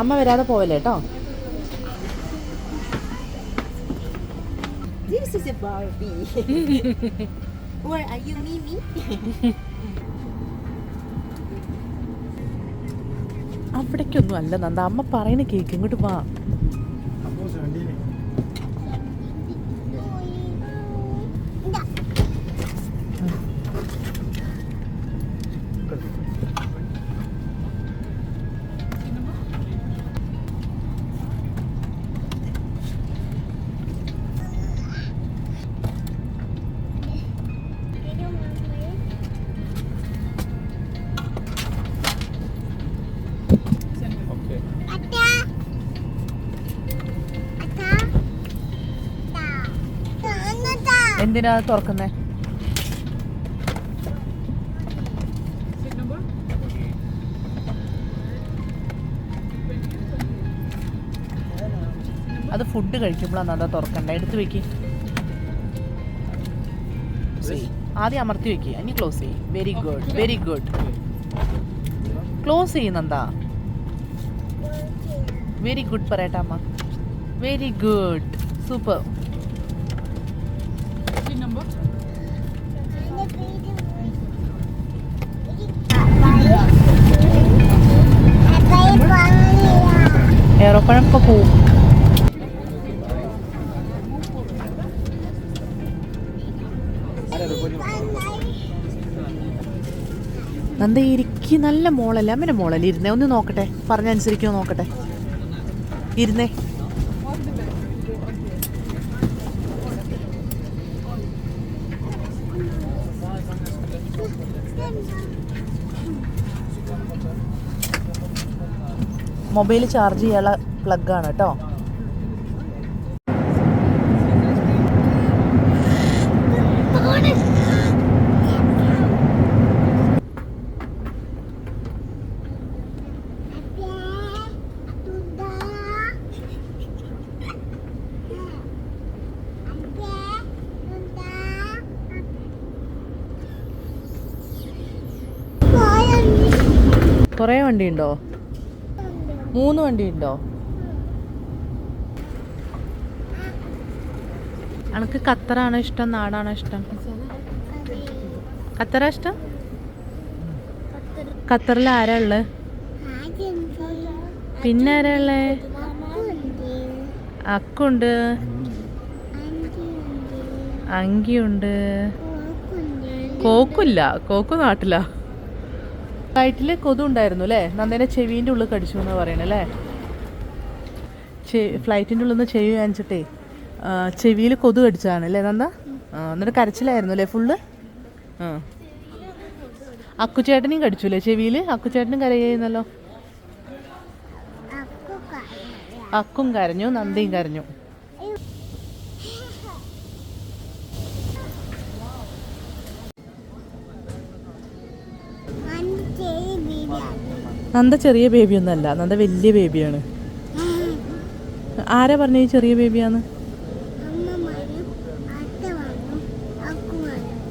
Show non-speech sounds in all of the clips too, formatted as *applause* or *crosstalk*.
അമ്മ വരാതെ പോവല്ലേ കേട്ടോ This is a Barbie. *laughs* or are you Mimi? അവിടേക്കൊന്നും അല്ല നന്ദ അമ്മ പറയണ കേക്ക് ഇങ്ങോട്ട് വാ എന്തിനാ തുറക്കുന്നേ? അത് ഫുഡ് കഴിക്കുമ്പോഴാണ് നല്ല തുറക്കണ്ട? എടുത്ത് വെക്ക്. ആദ്യം അമർത്തി വെക്ക്. ഇനി ക്ലോസ് ചെയ്യും. Very good very good close ചെയ്യുന്നെന്താ? Very good പറയട്ടെ അമ്മ. വെരി ഗുഡ് സൂപ്പർ ഏറോപ്പഴം ഇപ്പോൾ പോവും. നന്ദ ഇരിക്കി നല്ല മോളല്ലേ? അമ്മേന്റെ മോളല്ലേ? ഇരുന്നേ ഒന്ന് നോക്കട്ടെ. പറഞ്ഞനുസരിക്കുമോ നോക്കട്ടെ? ഇരുന്നേ. മൊബൈൽ ചാർജ് ചെയ്യാനുള്ള പ്ലഗാണ് കേട്ടോ കുറേ വണ്ടി ഉണ്ടോ മൂന്ന് വണ്ടി ഉണ്ടോ അനക്ക് ഖത്തറാണോ ഇഷ്ടം നാടാണോ ഇഷ്ടം? ഖത്തറാ ഇഷ്ടം? ഖത്തറിൽ ആരാ ഉള്ളത് പിന്നെ ആരാ ഉള്ളത് അക്കുണ്ട്. അങ്കിയുണ്ട്. കോക്കില്ല കോക്കു നാട്ടിലാ. ഫ്ലൈറ്റിൽ കൊതു ഉണ്ടായിരുന്നു അല്ലേ നന്ദേനെ ചെവീന്റെ ഉള്ളിൽ കടിച്ചു എന്ന് പറയണേ അല്ലേ ഫ്ലൈറ്റിന്റെ ഉള്ളിൽ നിന്ന് ചെവി വാങ്ങിച്ചിട്ടേ ചെവിയിൽ കൊതു കടിച്ചതാണ് അല്ലേ നന്ദ? എന്നിട്ട് കരച്ചിലായിരുന്നു അല്ലേ ഫുള്ള് ആ. അക്കുചേട്ടനെയും കടിച്ചു അല്ലേ ചെവിയിൽ? അക്കുചേട്ടനും കരയുന്നല്ലോ അക്കും കരഞ്ഞു നന്ദിയും കരഞ്ഞു. നന്ദ ചെറിയ ബേബിയൊന്നുമല്ല. നന്ദ വലിയ ബേബിയാണ്. ആരാ പറഞ്ഞ ഈ ചെറിയ ബേബിയാന്ന്?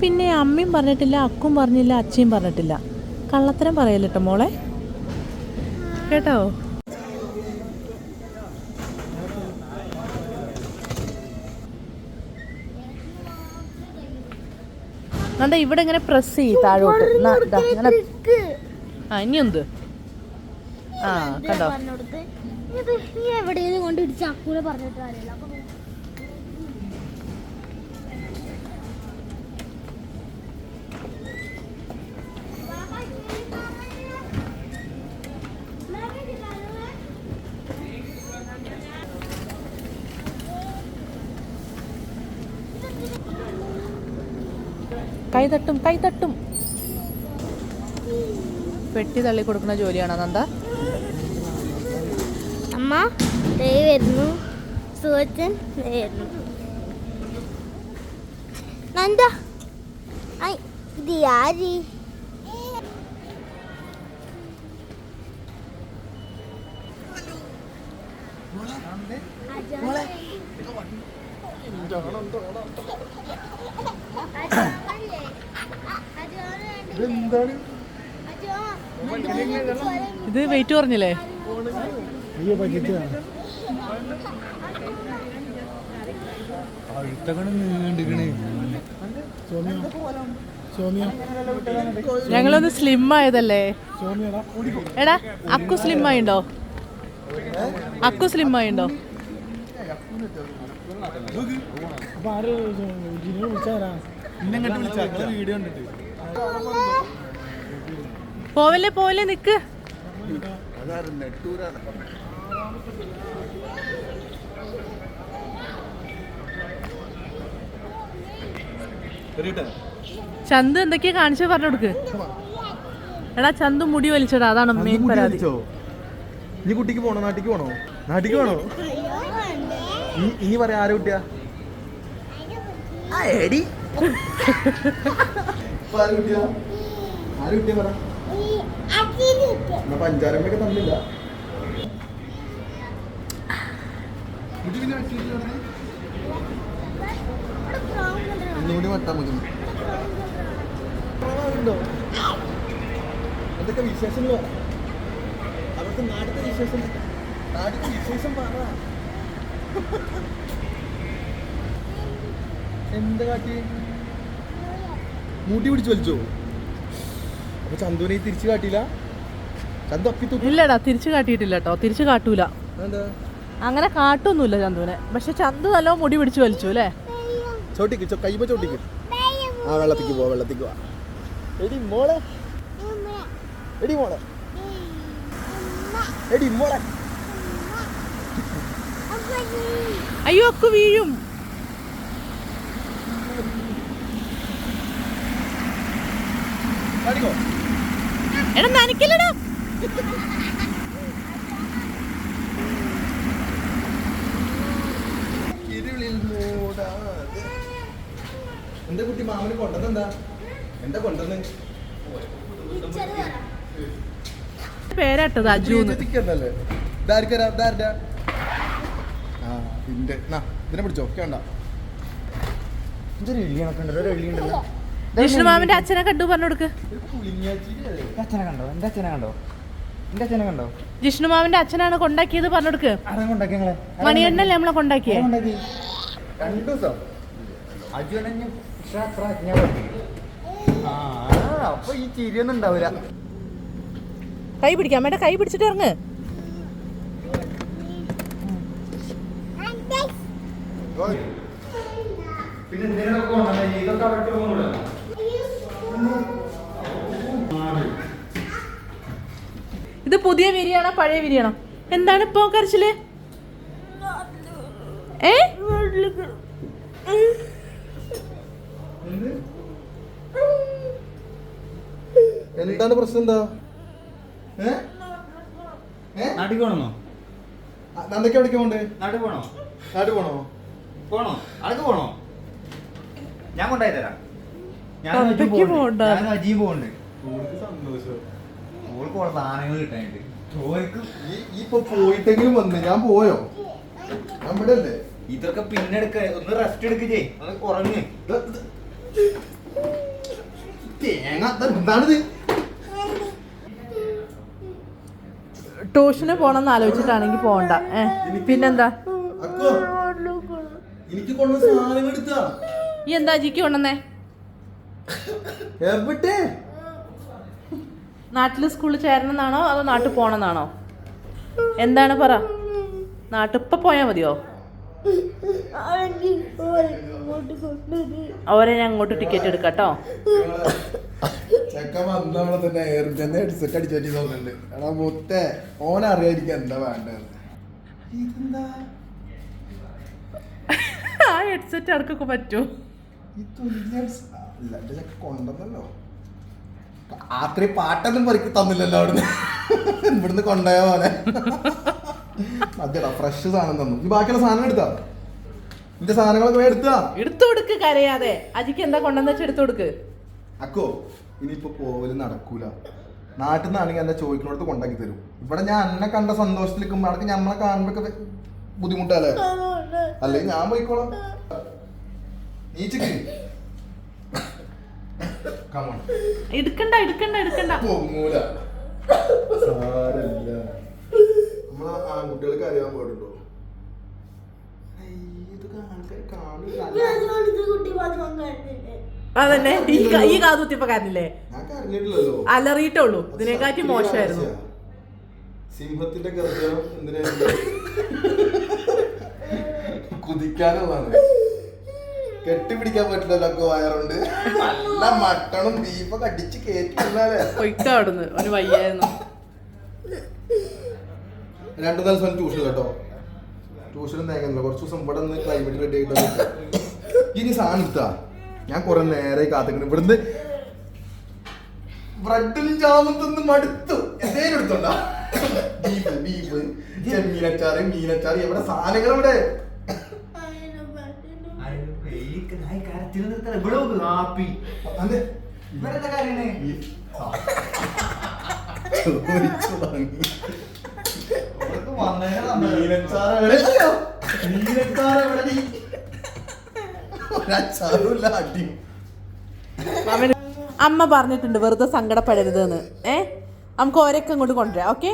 പിന്നെ അമ്മയും പറഞ്ഞിട്ടില്ല അക്കും പറഞ്ഞില്ല അച്ഛയും പറഞ്ഞിട്ടില്ല. കള്ളത്തരം പറയല്ലോ മോളെ? കേട്ടോ? നന്ദ ഇവിടെ ഇങ്ങനെ പ്രസ് ചെയ്യും താഴോട്ട്. ന- ദാ, ഇങ്ങനെ ആ ആ കണ്ടോ? നീ എവിടെയെങ്കിലും കൊണ്ട് ഇടിച്ച് അക്കൂല പറഞ്ഞിട്ട് കാര്യമില്ല. അപ്പൊ കൈ തട്ടും കൈ തട്ടും. പെട്ടി തള്ളി കൊടുക്കുന്ന ജോലിയാണോ നന്ദ അമ്മ ദേ വരുന്നു. സുഹൃത്തൻ ദേ വരുന്നു. നന്ദ. ഐ ഇത് ആരി? ഇത് വെയിറ്റ് അയ്യോ പറ്റിട്ട് ഞങ്ങളൊന്ന് സ്ലിം ആയതല്ലേ? എടാ അക്കു സ്ലിം ആയിണ്ടോ? അക്കു സ്ലിം ആയിണ്ടോ? പോവല്ലേ പോവല്ലേ നിക്ക്. ചന്തു എന്തൊക്കെയാ കാണിച്ചു പറഞ്ഞു കൊടുക്ക്. എടാ ചന്തു മുടി വലിച്ചടാ അതാണ് മെയിൻ പരാതി. നീ കുട്ടിക്ക് പോണോ? നാട്ടിക്ക് പോണോ? നാട്ടിക്ക് പോണോ? ഇനി- പറയാ ആരെ കുട്ടിയാ? എടി. പഞ്ചാരമ്മയൊക്കെ തന്നില്ല. കുട്ടി പിന്നെ ഒന്നുകൂടി വട്ടാൻ മതി അതൊക്കെ വിശേഷങ്ങളോ അവർക്ക് നാട്ടിലെ വിശേഷം നാടിന്റെ വിശേഷം പറ എന്താ കാട്ടി മൂട്ടി പിടിച്ച് വലിച്ചോ അപ്പൊ ചന്തുവിനെ തിരിച്ചു കാട്ടിയില്ല ചന്തു അപ്പി ഇല്ലടാ തിരിച്ചു കാട്ടിയിട്ടില്ല കേട്ടോ തിരിച്ചു കാട്ടൂല. അങ്ങനെ കാട്ടൊന്നുമില്ല ചന്തുവിനെ. പക്ഷെ ചന്തു നല്ല മുടി പിടിച്ചു വലിച്ചു അല്ലേ? ചോട്ടിക്ക് ചോ കൈമ ചോട്ടിക്ക് ആ വെള്ളത്തിക്ക് പോവാ വെള്ളത്തിക്ക് പോവാ. എടി മോളെ. എടി മോളെ. എടി മോളെ. അയ്യോ അക്കു വീഴും. എടാ നനക്കില്ലടാ *laughs* കുട്ടി മാമന് കൊണ്ടുവന്നെന്താ എന്താ? കൊണ്ടുവന്ന് പേരാട്ടത് അജുന്ന് ഇതിനെ പിടിച്ചോ. കേണ്ട എള്ളിയുണ്ടല്ലോ വിഷ്ണുമാമിന്റെ അച്ഛനെ കണ്ടു പറഞ്ഞു കൊടുക്ക്. അച്ഛനെ കണ്ടോ? എന്റെ അച്ഛനെ കണ്ടോ? എന്റെ അച്ഛനെ കണ്ടോ? ജിഷ്ണുമാമിന്റെ അച്ഛനാണ് കൊണ്ടാക്കിയത് പറഞ്ഞു കൊടുക്ക്. മണിയണ്ണല്ലേ നമ്മളെ കൊണ്ടാക്കിയത് കൊണ്ടാക്കി രണ്ടു ദിവസം. അജുവനഞ്ഞ് ഞാൻ ആ അപ്പൊ ഈ ചിരിയൊന്നും ഉണ്ടാവില്ല കൈ പിടിക്കാം വേണ്ട കൈ പിടിച്ചിട്ട് ഇറങ്ങ്. പിന്നെ എന്തിനൊക്കെ ഇതൊക്കെ അവിടെ ഇട്ട് പോകുന്നുള്ളൂ. ഇത് പുതിയ വിരിയാണോ പഴയ വിരിയാണോ? എന്താണ് ഇപ്പോ കരച്ചിൽ? ഏ? എന്താണ് പ്രശ്നം എന്താ? പോകണമെന്നോ നന്ദയ്ക്ക് എവിടേക്ക് പോണ്ട് നാട്ടിൽ പോണോ? പോണോ? അടക്ക് പോണോ? ഞാൻ കൊണ്ടായി തരാം. ഞാൻ അജീവ് ഞാൻ ഓൾക്ക് സാധനങ്ങൾ കിട്ടാനുണ്ട് ഇപ്പൊ പോയിട്ടെങ്കിലും വന്ന് പോയോ? നമ്മുടെ അല്ലേ ഇതൊക്കെ പിന്നെ എടുക്ക. ഒന്ന് റെസ്റ്റ് എടുക്കേ ഉറങ്ങ്. തേങ്ങ എന്താണിത് ട്യൂഷന് പോണെന്ന് ആലോചിച്ചിട്ടാണെങ്കിൽ പോണ്ട. ഏ പിന്നെന്താ? ഈ എന്താ ജിക്ക് കൊണ്ടുവന്നേ? എവിടെ നാട്ടിൽ സ്കൂളിൽ ചേരണമെന്നാണോ അതോ നാട്ടിൽ പോകണമെന്നാണോ? എന്താണ് പറ. നാട്ടിൽ ഇപ്പൊ പോയാൽ മതിയോ? അവരെ ഞാൻ അങ്ങോട്ട് ടിക്കറ്റ് എടുക്കാം ചെക്കൻ വന്നവിടെ തന്നെ എയർ തന്നെ ഹെഡ്സെറ്റ് അടിച്ചു പറ്റി തോന്നുന്നുണ്ട്. എടാ മുത്തേ അറിയാതിരിക്കാൻ എന്താ വേണ്ടത്? ഇതെന്താ? ആ ഹെഡ്സെറ്റ് അടക്കൊക്കെ പറ്റുമോ ഈ തുല്യ അല്ല കൊണ്ടുവന്നല്ലോ. രാത്രി പാട്ടൊന്നും പറിക്ക് തന്നില്ലല്ലോ അവിടുന്ന്. ഇവിടുന്ന് കൊണ്ടുപോയ പോലെ അതെടാ ഫ്രഷ് സാധനം തന്നു. ഈ ബാക്കിയുള്ള സാധനം എടുത്താ? നിന്റെ സാധനങ്ങളൊക്കെ എടുത്താ? എടുത്തു കൊടുക്ക് കരയാതെ. അജിക്ക് എന്താ കൊണ്ടെന്ന് വെച്ചാൽ എടുത്തു കൊടുക്ക്. അക്കോ ഇനിയിപ്പോ പോവൽ നടക്കൂല. നാട്ടിൽ നിന്നാണെങ്കിൽ എന്നെ ചോദിക്കുന്നിടത്ത് കൊണ്ടാക്കി തരും. ഇവിടെ ഞാൻ എന്നെ കണ്ട സന്തോഷത്തിൽ നിൽക്കുമ്പോൾ അടക്കം ഞമ്മളെ കാണുമ്പോ ബുദ്ധിമുട്ടല്ലേ? അല്ലെങ്കിൽ ഞാൻ പോയിക്കോളാം. നീ കമോൺ എടുക്കണ്ട എടുക്കണ്ട എടുക്കണ്ട. പൊങ്ങൂല. സാരല്ല. നമ്മളെ ആൺകുട്ടികൾക്ക് അറിയാൻ പാടുണ്ടോ? ഇത് ആൾക്കാർ കാണില്ല അതന്നെ. ഈ ക- ഈ കാതുത്തിപ്പ കാരനില്ലേ ഞാൻ കരഞ്ഞിട്ടില്ലല്ലോ അലറിയിട്ടുള്ളൂ ഇതിനെക്കാട്ടി മോശമായിരുന്നു. സിംഹത്തിന്റെ ഗർഭം എന്തിനാ കുതിക്കാനുള്ളതാണ്. കെട്ടിപ്പിടിക്കാൻ പറ്റില്ലല്ലോ ഒക്കെ വയറുണ്ട്. നല്ല മട്ടണും ബീഫൊക്കെ അടിച്ച് കയറ്റില്ലേ പൊയ്ക്ക അവിടുന്ന്. ഒരു വയ്യായിരുന്നു. രണ്ടു നാല് ദിവസം ട്യൂഷൻ കേട്ടോ. ട്യൂഷനും തേങ്ങ കുറച്ച് ദിവസം ഇവിടെ നിന്ന് ക്ലൈമറ്റ് റെഡി ആയിട്ട് ഇനി സാധനം എടുത്താ? ഞാൻ കുറെ നേരെ കാത്തിക്കണം ഇവിടുന്ന് ബ്രെഡും ജാമും തിന്ന് മടുത്തു. എന്തേലും എടുത്തോണ്ടാ? ബീഫ് ബീഫ് ചെമ്മീനച്ചാറ് മീനച്ചാറ് എവിടെ സാധനങ്ങൾ ഇവിടെ മീനച്ചാറ് എവിടെ? മീനച്ചാറ് എവിടെ? അമ്മ പറഞ്ഞിട്ടുണ്ട് വെറുതെ സങ്കടപ്പെടരുത് എന്ന് ഏ? നമുക്ക് ഓരൊക്കെ ഇങ്ങോട്ട് കൊണ്ടുവരാം ഓക്കെ?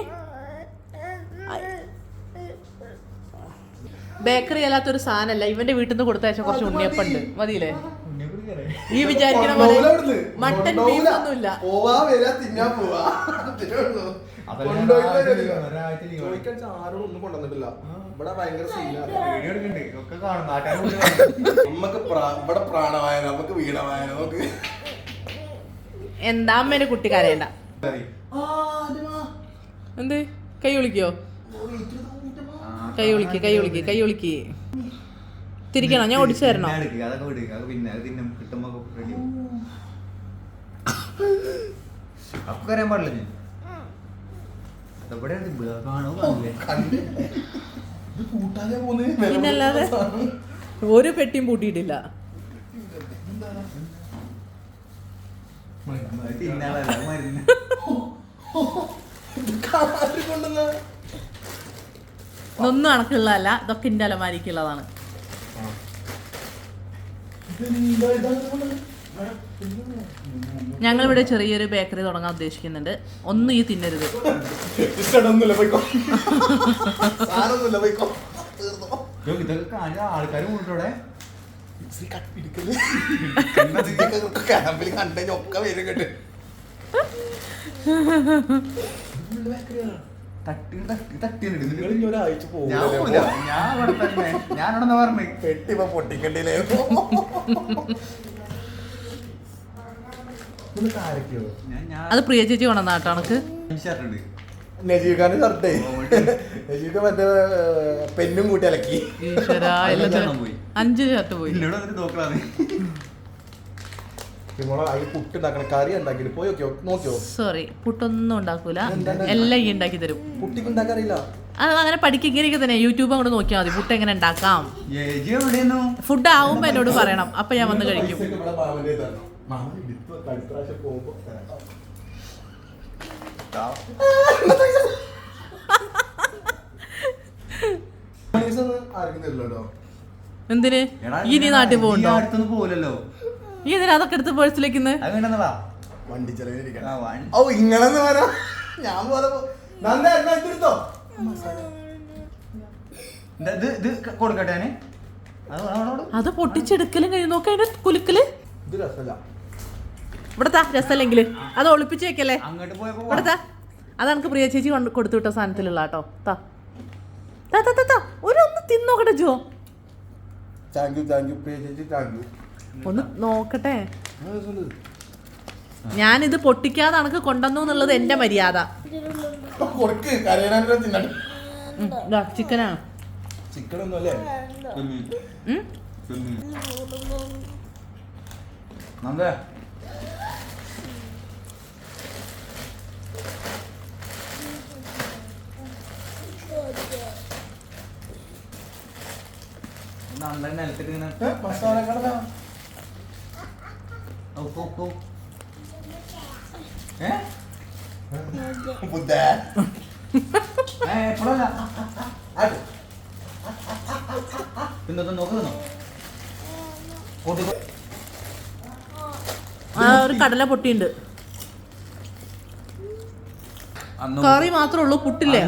ബേക്കറി അല്ലാത്തൊരു സാധനമല്ല ഇവന്റെ വീട്ടിൽ നിന്ന് കൊടുത്തയച്ച കുറച്ച് ഉണ്ണിയപ്പുണ്ട്. മതിയില്ലേ? ഈ വിചാരിക്കണ പോലെ. മട്ടൻ. ബീഫ് ഒന്നുമില്ല *laughs* ആരോടും ഒന്നും കൊണ്ടുവന്നിട്ടില്ല. ഇവിടെ ഭയങ്കര *laughs* നമുക്ക് പ്രാ- ഇവിടെ പ്രാണവായന നമുക്ക് വീണവായന നമുക്ക് എന്താ അമ്മേനെ കുട്ടി കരയണ്ട. എന്ത്? കൈ വിളിക്കോ? കൈ വിളിക്ക് കൈ വിളിക്ക് കൈ വിളിക്ക്. തിരിക്കണോ? ഞാൻ ഓടിച്ചു തരണോ പിന്നെ കിട്ടുമ്പോ അപ്പൊ കരയാൻ പാടില്ല ഞാൻ അതെവിടെ കാണോ കാണില്ലേ കണ്ട് ഇത് കൂട്ടാതെ പോന്ന് വില പിന്നല്ലാതെ. ഒരു പെട്ടിയും പൂട്ടിയിട്ടില്ല. ഒന്നും അണക്കുള്ളതല്ല ഇതൊക്കെ എന്റെ അലമാരിക്കുള്ളതാണ്. ഇതെന്താ ഇതാണ് കൊണ്ടുവന്നത്? ഞങ്ങളിവിടെ ചെറിയൊരു ബേക്കറി തുടങ്ങാൻ ഉദ്ദേശിക്കുന്നുണ്ട്. ഒന്നും ഈ തിന്നരുത്. തട്ടി തട്ടി തട്ടി ഒരാഴ്ച ഞാൻ പോവില്ല ഞാൻ അവിടെ തന്നെ. ഞാൻ അവിടെ പറഞ്ഞു? പൊട്ടിക്കണ്ടില്ലേ? അത് പ്രിയ ചേച്ചി വേണം നാട്ടാണക്ക് എനിക്ക് നജീബ് ഷർട്ടേ. നജീബ് മറ്റേ പെന്നും കൂട്ടി അലക്കി. അഞ്ച് ഷർട്ട് പോയി. സോറി പുട്ടൊന്നും ഉണ്ടാക്കൂല? എല്ലാം ഈ ഉണ്ടാക്കി തരും. അത് അങ്ങനെ പഠിക്കുകയൊക്കെ തന്നെ. യൂട്യൂബ് അങ്ങോട്ട് നോക്കിയാൽ മതി. പുട്ട് എങ്ങനെ ഉണ്ടാക്കാം? ഫുഡ് ആവുമ്പോ എന്നോട് പറയണം. അപ്പൊ ഞാൻ വന്ന് കഴിക്കും. എന്തിന്? ഈ നീ നാട്ടിൽ പോകണ്ടോ പോലല്ലോ ഈ എന്തിനാ അതൊക്കെ എടുത്ത് പേഴ്സിലേക്ക് അത് വണ്ടി ഓ ഞാൻ പോലെ ഇത് കൊടുക്കട്ടെ ഞാൻ? അത് പൊട്ടിച്ചെടുക്കലും കഴിഞ്ഞു. നോക്ക അതിന്റെ കുലുക്കൽ. ഇത് രസമല്ല ഇവിടത്താ രസമല്ലെങ്കിൽ അത് ഒളിപ്പിച്ച് വെക്കല്ലേ? ഇവിടത്താ. അത് എനിക്ക് പ്രിയ ചേച്ചി കൊണ്ട് കൊടുത്തു വിട്ട സാധനത്തിലുള്ള കേട്ടോ. താ താ താ താ ഒരു ഒന്ന് തിന്നോക്കട്ടെ Jo. Thank you thank you Priya ചേച്ചി താങ്ക് യു ഒന്ന് നോക്കട്ടെ. ഞാനിത് പൊട്ടിക്കാതെ അനക്ക് കൊണ്ടുവന്നു എന്നുള്ളത് എന്റെ മര്യാദ. ചിക്കനാ ചിക്കൻ ഒന്നും അല്ലേ ഉം? നന്ദേ നന്ദൻ നിലത്തിട്ട് ഇങ്ങനെ മസാല കടല ഔ, ഔ. ഏ? ബുദ്ധ എപ്പോഴല്ല. പിന്നെ നോക്കുന്നു ആ ഒരു കടല പൊട്ടിയുണ്ട് അന്ന് കറി മാത്രമേ ഉള്ളൂ പുട്ടില്ലേ?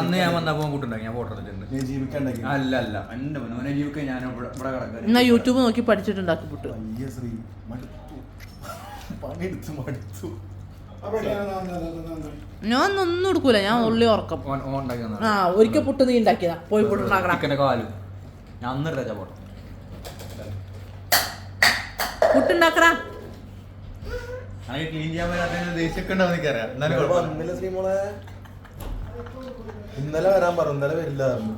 അന്ന് ഞാൻ വന്നപ്പോ കൂട്ടുണ്ടാക്കി ഞാൻ ഫോട്ടോ എടുത്തിട്ടുണ്ട്. നീ ജീവിക്കണ്ടെങ്കിൽ. അല്ല അല്ല. എന്റെ മോനെ ജീവിക്കാൻ ഞാൻ ഇവിടെ ഇവിടെ എന്നാ യൂട്യൂബ് നോക്കി പഠിച്ചിട്ടുണ്ടാക്കി പുട്ട്. പണിയെടുത്ത് മടുത്തു. ഞാൻ ഒന്നും എടുക്കൂല ഞാൻ ഉള്ളി ഉറക്കം. ആ ഒരിക്കൽ പുട്ട് നീ ഉണ്ടാക്കിയതാ. പോയി പുട്ടുണ്ടാക്കണം ഞാൻ അന്ന് എടുത്ത പുട്ടുണ്ടാക്കടാ അങ്ങനെ ക്ലീൻ ചെയ്യാൻ പറ്റാത്ത ദേഷ്യമൊക്കെ ഉണ്ടാവും എനിക്കറിയാം. എന്നാലും കുഴപ്പമില്ല. വന്നില്ല ശ്രീമോളെ ഇന്നലെ വരാൻ പറഞ്ഞു ഇന്നലെ വരില്ല പറഞ്ഞു.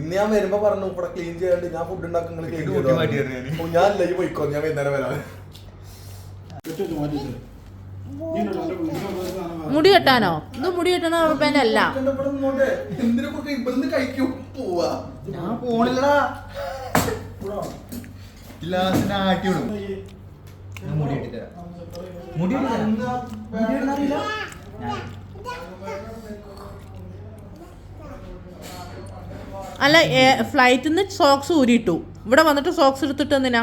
ഇന്ന് ഞാൻ വരുമ്പോ പറഞ്ഞു ഇവിടെ ക്ലീൻ ചെയ്യാണ്ട് ഞാൻ ഫുഡ് ഉണ്ടാക്കി നിങ്ങൾ ക്ലീൻ ഞാൻ ലൈവ് പോയിക്കോ ഞാൻ വൈകുന്നേരം വരാം. മുടി കെട്ടാനോ? ഇത് മുടി കെട്ടണ അല്ല. ഇവിടെ നിന്നോട്ടെ എന്തിനെ കുറിച്ച് ഇവിടുന്ന് കഴിക്കും പോവാ. ഞാൻ പോണില്ലടാ. ഗ്ലാസിനെ ആക്കി വിടും ഞാൻ മുടി ഇട്ടിട്ട് മുടി ഇട്ടിട്ട് തരാം. മുടി ഞാൻ അല്ല ഫ്ലൈറ്റിൽ നിന്ന് സോക്സ് ഊരിയിട്ടു. ഇവിടെ വന്നിട്ട് സോക്സ് എടുത്തിട്ട് എന്തിനാ?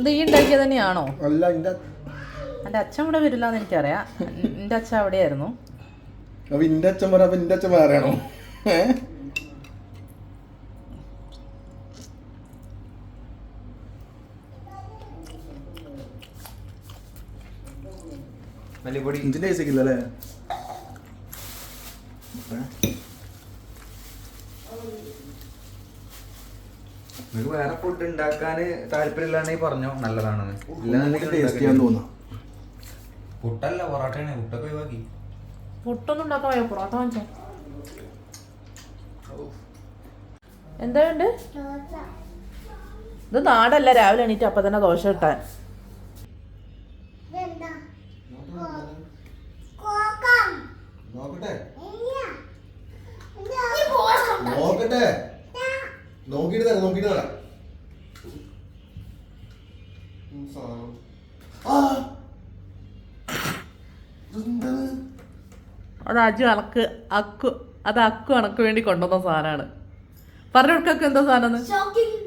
ഇത് ഈ ഉണ്ടാക്കിയത് തന്നെയാണോ? എന്റെ അച്ഛൻ ഇവിടെ വരില്ല എന്ന് എനിക്കറിയാം. എന്റെ അച്ഛൻ അവിടെയായിരുന്നു. അപ്പൊ ഇന്റെ അച്ഛൻ പറയാ അപ്പൊ അച്ഛൻ വേറെയാണോ? ഏഹ് മല്ലിപ്പൊടി ഐസിക്കില്ലല്ലേ നിങ്ങൾക്ക് വേറെ ഫുഡ് ഉണ്ടാക്കാൻ താല്പര്യമില്ലാണ്ടെങ്കിൽ പറഞ്ഞോ. നല്ലതാണെന്ന്. ടേസ്റ്റ് ചെയ്യാൻ തോന്നാം. പുട്ടല്ല പൊറോട്ടയാണ്. പുട്ടൊക്കെ ഒഴിവാക്കി. പുട്ടൊന്നും ഉണ്ടാക്കാൻ പൊറോട്ട വാങ്ങിച്ചോ? എന്താ വേണ്ട ഇത് നാടല്ല. രാവിലെ എണീറ്റ് അപ്പൊ തന്നെ ദോശ ഇട്ടാൻ. നോക്കട്ടെ? നോക്കട്ടെ? നോക്കിട്ട് തരാം നോക്കിട്ട് തരാം? അത് അജു അണക്ക് അക്കു അത് അക്കു അണക്ക് വേണ്ടി കൊണ്ടുവന്ന സാധനമാണ്. പറഞ്ഞു കൊടുക്കൊക്കെ എന്താ സാധനം ഷോക്കിംഗ്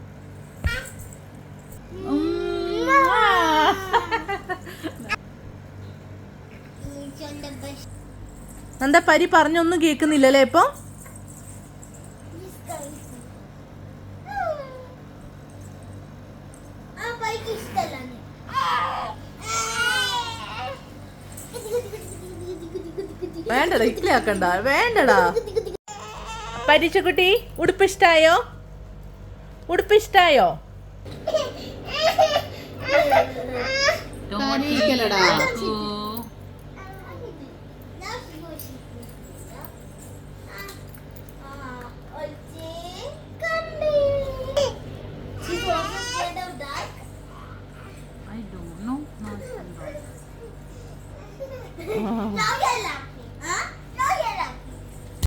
എന്താ പരി പറഞ്ഞൊന്നും കേൾക്കുന്നില്ലല്ലേ ഇപ്പൊ വേണ്ടടാ guy ആക്കണ്ട വേണ്ടടാ പരീക്ഷക്കുട്ടി ഉടുപ്പ് ഇഷ്ടായോ ഉടുപ്പ് ഇഷ്ടായോ ആ